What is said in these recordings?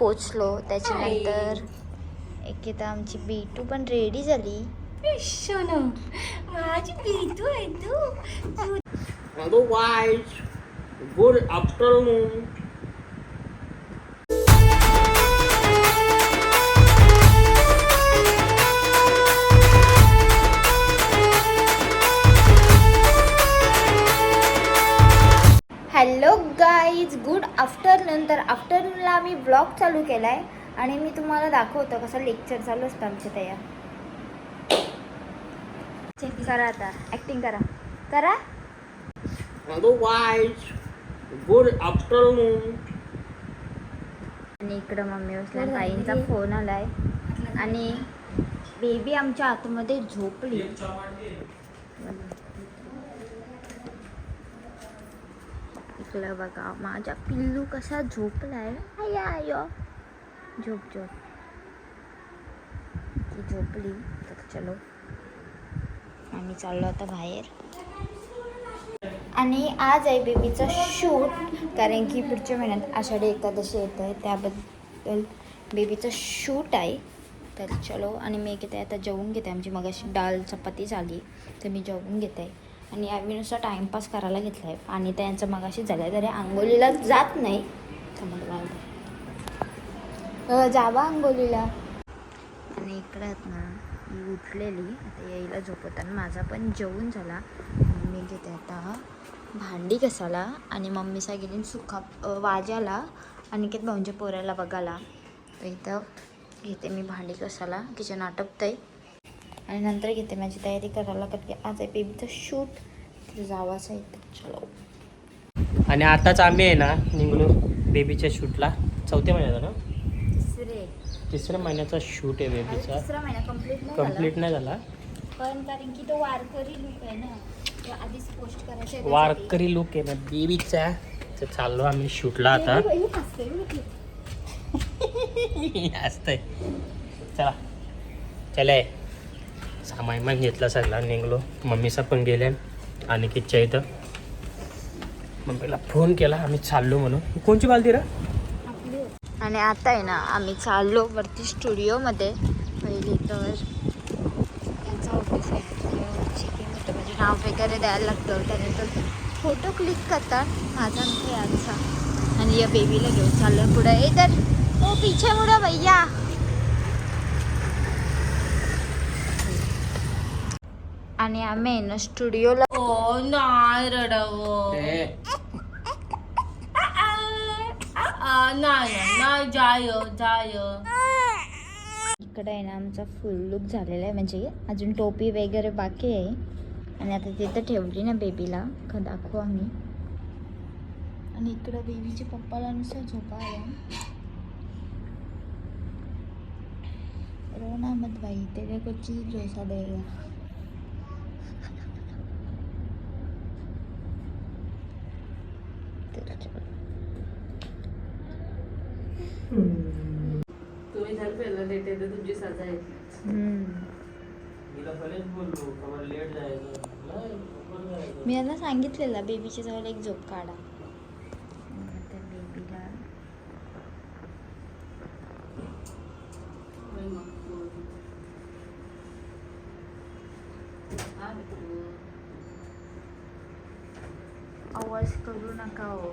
पोचलो. त्याच्यानंतर एकेता आमची बेटू पण रेडी झाली. माझी बिटू आहे तू. Good afternoon. Hello guys good afternoon. तर आफ्टरनूनला आम्ही ब्लॉग चालू केला आहे आणि मी तुम्हाला दाखवतो कसं लेक्चर चालू असतं आमच्या तयार. करा आता ॲक्टिंग करा. करा. Otherwise, good afternoon. आणि इकडं मम्मी बसल्या ताईंचा फोन आलाय. आणि बेबी आमच्या आतमध्ये झोपली. इकडं बघा. माझा पिल्लू कसा झोपलाय. आया आयो झोप झोप. ती झोपली. तर चलो. आम्ही चाललो आता बाहेर. आणि आज आहे बेबीचा शूट कारण की पुढच्या महिन्यात आषाढी एकादशी येत. आहे त्याबद्दल बेबीचं शूट आहे. तर चलो. आणि मी घेते. आता जेवून घेते. आमची मगाशी डाल चपाती झाली. तर मी जेवून घेते. आणि आम्ही नुसता टाईमपास करायला घेतला आहे आणि त्यांचं मगाशी झालं आहे तरी आंघोलीला जात नाही. समजलं जावा आंघोलीला आणि इकडं आहेत ना ही उठलेली. आता यायला झोपवताना माझा पण जेवून झाला. मी घेते आता भांडी कसाला आणि मम्मी गेली सुखा वाजायला. वाजाला आणि किती भाऊंच्या पोऱ्याला बघायला. तर इथं घेते मी भांडी कसाला किचन आटपतं आहे आणि नंतर घेते. माझी तयारी करायला कारण की आज आहे बेबीचं शूट तर जावाचं आहे. तर चलो. आणि आताच आम्ही आहे ना निघलो बेबीच्या शूटला चौथ्या महिन्याचा ना? तिसरे. तिसऱ्या महिन्याचा शूट आहे बेबीचा कंप्लीट नाही झाला. पण कारण की तो वारकरी लुक आहे ना तो आधीच पोस्ट करायचा. वारकरी लुक आहे ना बेबीचा तर चाललो आम्ही शूटला आता. असतंय चला. चले. सामान मग घेतला सगळा निघलो. मम्मीचा पण गेल्या आणि किच्च्या इथं. मम्मीला फोन केला आम्ही चाललो म्हणून. कोणची बालती रा? आणि आता आहे ना आम्ही चाललो वरती स्टुडिओमध्ये पहिले तर यांचा ऑफिस आहे. होतं म्हणजे नाव वगैरे द्यायला लागतं. त्यानंतर फोटो क्लिक करतात. माझा नाही यांचा आणि या बेबीला घेऊन चाललो पुढे. ए तर ओ पिछे मुडा भैया. आणि आम्ही आहे ना स्टुडिओला ओ नाही रडावं. नाही नाही जाय जाय. इकडे आहे ना आमचा फुल लुक झालेला आहे. म्हणजे अजून टोपी वगैरे बाकी आहे. आणि आता तिथं ठेवली ना बेबीला का दाखवू आम्ही. आणि इकडं बेबीच्या पप्पाला नुसतं झोपा आला. रोना मत भाई तेरे को चीज जैसा देगा तर चलो. तुम्ही जर पहिलं लेट येते तुमची सजा. मी यांना सांगितलेलं बेबीच्या जवळ एक झोप काढा. बेबीला आवाज करू नका हो.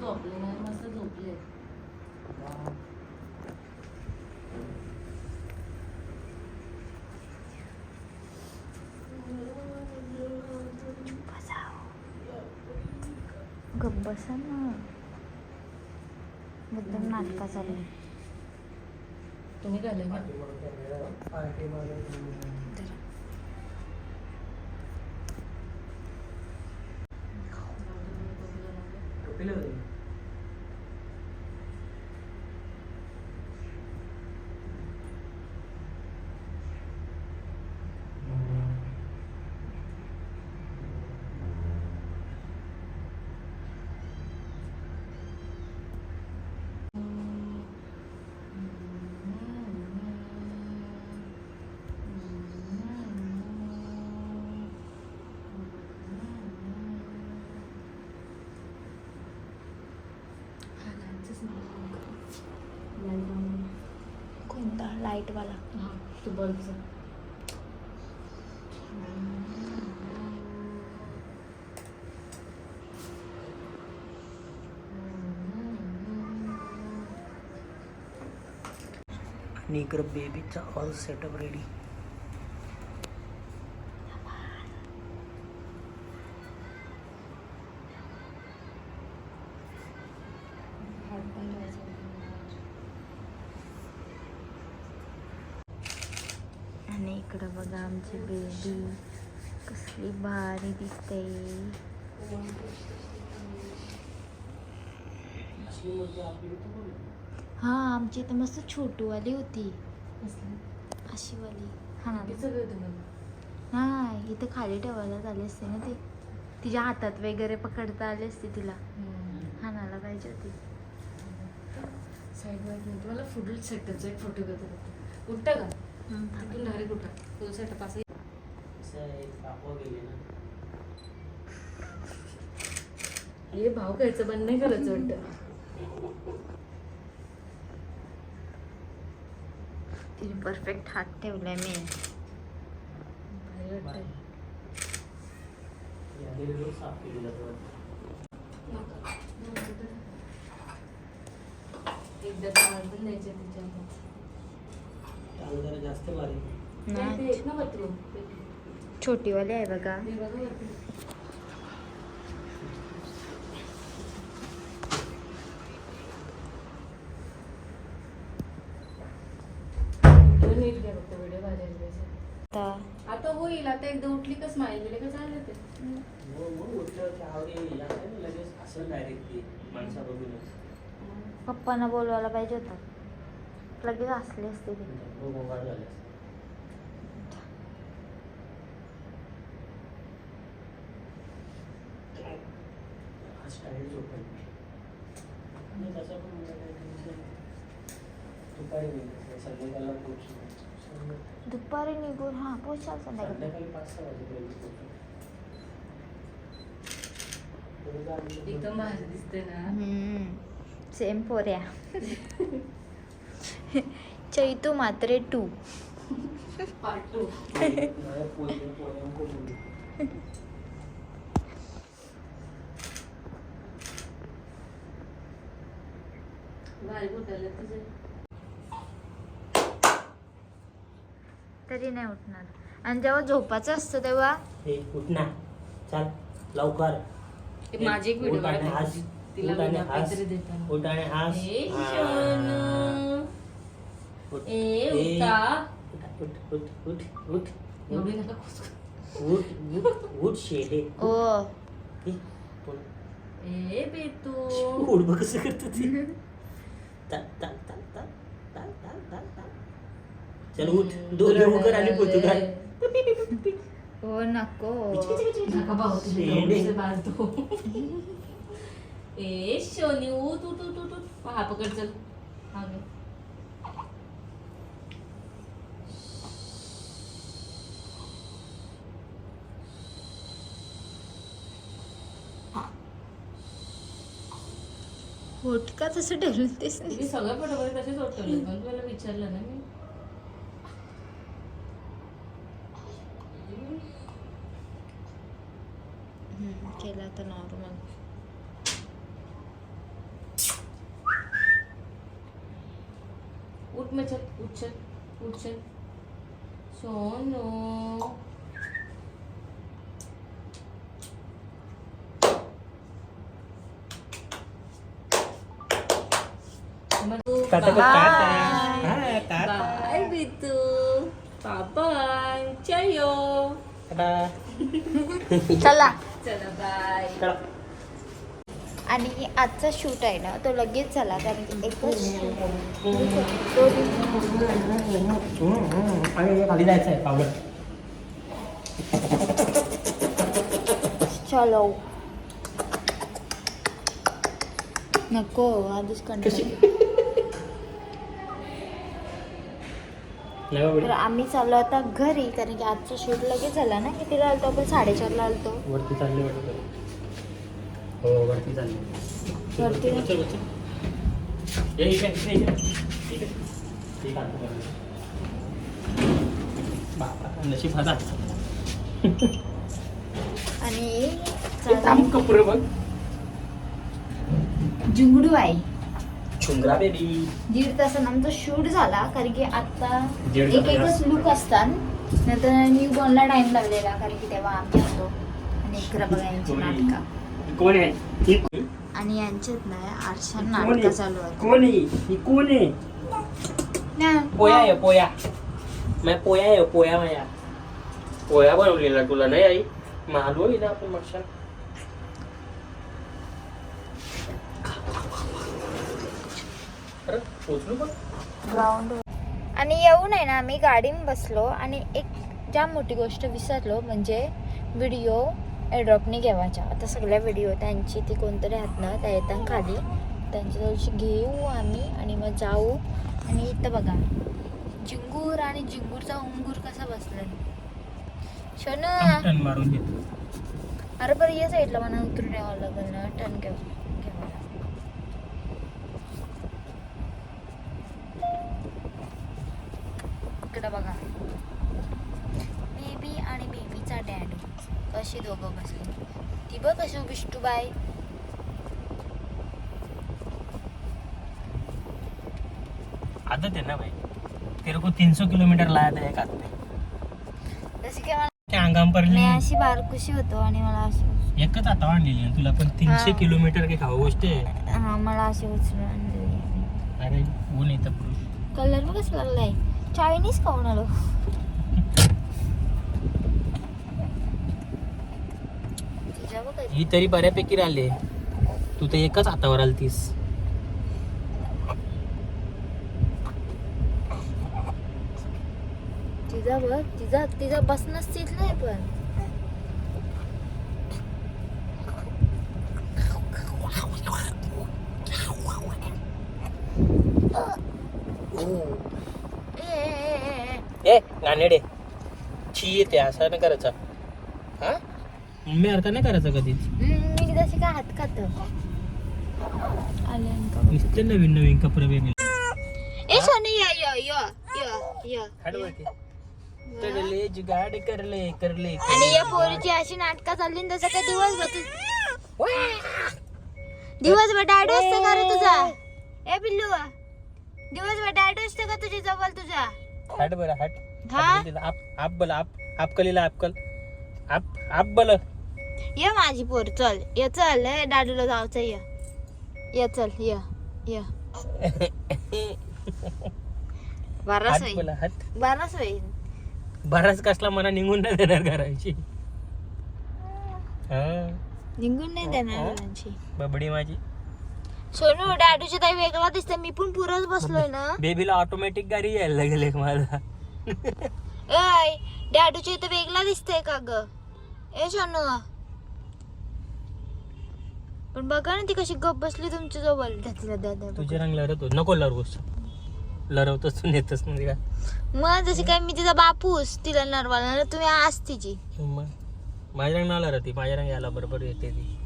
झोपले नाही मस्त झोपले गप्प बसा ना मुद्दाम नाटका चालू तुम्ही घाले का लाइट वाला हा तू बल्बचा आणि इकडं बेबीचा ऑल सेटअप रेडी आणि इकडं बघा आमची बेबी कसली भारी दिसते. हा आमची इथं मस्त छोटूवाली होती. अशी वाली हा. नाही इथं खाली ठेवायला झाली असते ना ती. तिच्या हातात वगैरे पकडता आली असते तिला. हाणायला पाहिजे होती. साईड मला फुल सेटअपचा एक फोटो घेतो उठता का. तिथून डायरेक्ट उठा फुल सेटअप असं हे भाव खायचं बंद नाही करायचं वाटतं. तिने परफेक्ट हात ठेवलाय मी. एकदा पण द्यायचे तिच्या. जास्त भारी छोटीवाली आहे बघा. आता. आता होईल आता एकदा उठली का स्माईल दिली का झालं ते. माणसा बघूनच पप्पांना बोलवायला पाहिजे होतं. लगेच असले असते. तसं पण मला काही टेन्शन. दुपारी नाही संध्याकाळला पोहोचू दुपारी निघून हा पोचाल संध्याकाळी. संध्याकाळी पाच सहा वाजेपर्यंत पोहोचू. तेवढं आम्ही- एकदम भारी दिसते ना. Same पोऱ्या. Chaitu Matre two. Part two. माझ्या भारी बोटायला तुझे तरी नाही उठणार आणि जेव्हा झोपाचं असतं तेव्हा हे उठ ना चल लवकर ते माझी एक व्हिडिओ उठ आणि हास. तिला उठ आणि विना हास. काहीतरी देताना. उठ आणि हास. ए, हा. शोनू. उठ. ए, उठा. उठ उठ उठ उठ. उठ उठ उठ शेले ओ हे, उठ. ए उठ बघ कसं करत ता. चल उठ. दोघे उकर आणि पोतू घाल हो नको. ए शोनी उठ उठ उठ उठ उठ. हा पकड चल. हा होट का तसं ठेवलं तेच नाही मी सगळं फटोफट तसेच ओटवले पण तुला विचारलं ना मी केलं तर नॉर्मल उठ मग चल उठ चल उठ चल सोनू मग तू टाटा कर, बाय. टाटा. हा, टाटा. बाय बितू बाय चयो टाटा. चला चला बाय चला. आणि आजचा शूट आहे ना तो लगेच झाला कारण की एकच हम्म, हम्म. आणि खाली जायचं आहे पावडर चलो नको आधीच कशी तर. आम्ही चाललो आता घरी कारण की आजचा शूट लगेच झाला ना कितीला आलतो आपण साडेचारला आलतो. वरती चालले हो वरती चालले. वरती नशीब आणि कपूर बघ. जुंगडू आहे. चुंगरा बेबी दीड तासानं आमचा शूट झाला कारण की आता दीड एक तास. एकच लुक असतात. नंतर न्यू बॉर्नला टाइम लागलेला कारण की तेव्हा आम्ही होतो. आणि इकडे बघा यांची नाटकं. कोण आहे? ही आणि यांच्यात ना आरशा कोण नाटकं आहे? चालू आहेत. कोण? आहे ही कोण आहे? ना, पोया आहे पोया. मैं पोया आहे पोया माया. पोया बनवलेला तुला नाही आई? मालू आहे ना आपण मक्षा अरे पोचलो पण ग्राउंड आणि येऊन आहे ना आम्ही गाडीत बसलो आणि एक जाम मोठी गोष्ट विसरलो म्हणजे व्हिडिओ एड्रॉपने घेवायच्या आता सगळ्या व्हिडिओ त्यांची ती कोणतरी आहेत ना त्या येतात खाली. त्यांची थोडीशी घेऊ आम्ही आणि मग जाऊ. आणि इथं बघा जिंगूर आणि जिंगूरचा उंगूर कसा बसलाय. शोना. टन अरे बरं या साईडला मला उतरून यावं लागेल ना टर्न घेऊ इकडं बघा. बेबी आणि बेबीचा डॅड. कशी दोघं बसले. ती बघ कशी बिष्टू बाय आदत है ना भाई तेरे को 300 किलोमीटर लाया था एक आदमी जशी काय मला त्या अंगाम अशी बारकुशी होतो आणि मला अशी एकच आता आणलेली आहे तुला पण तीनशे हा. किलोमीटर काही खावं गोष्ट आहे? हा मला अशी उचलून अरे ऊन येतं पुरुष? कलर बघ कसं लागलाय. चायनीज बघ कधी- ही तरी बऱ्यापैकी राहिले. तू तर एकच हातावर आलतीस. तिचा बघ तिचा तिचा बसणं सीट नाही पण ए, ए, ए, गाणेडे छी येते असं नाही करायचं. हा? मी अर्थ नाही करायचं कधीच मी तशी काय हात खात. आले अंका. नुसते नवीन नवीन कपडे वेगळे. ए सोनी या या या या जुगाड करले करले आणि या पोरीची अशी नाटकं चालली ना तसं काय दिवसभर तू दिवसभर डॅडो असतं का रे तुझा? ए पिल्लू दिवसभर डॅडो असतं का तुझ्या जवळ तुझा? हट बरं हट. हा? तिला. आप आप बोल आप आप कलीला आप कल आप आप बोल. ये माझी पोर चल. ये चल ए डाडूला जायचं ये. ये चल ये ये. बारास हात होईल. बोला हात. होईल. बराच कसला मला निघून नाही देणार करायची हा. निघून नाही देणार मुलांची बबडी माझी. सोनू डॅडूची ताई वेगळा दिसते. मी पण पुरच बसलोय ना. बेबीला ऑटोमॅटिक गाडी यायला गेले मला ऐ डॅडूची इथं वेगळा दिसतंय का ग? ए सोनू पण बघा ना ती कशी गप बसली तुमच्या जवळ. तिला दादा तुझे रंग लढत नको लढवूस लढवतच तू नेतच म्हणजे का मग जशी काय मी तिचा बापूस तिला नरवाला. ना तुम्ही आज तिची. माझ्या रंग नाही लढती माझ्या रंग यायला बरोबर येते ती.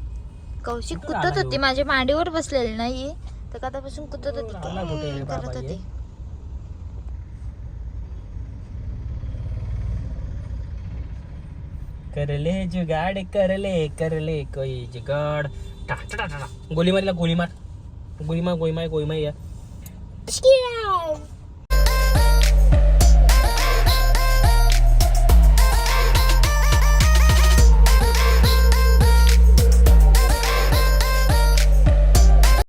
कौशिक कुतत होती? माझ्या मांडीवर बसलेली नाही तर कदापासून कुतत होती करत बाबा होती. करले जुगाड करले करले कोई जुगाड। टा टा टा गोली मारला गोली मार। गोली मार गोली मार गोली मार या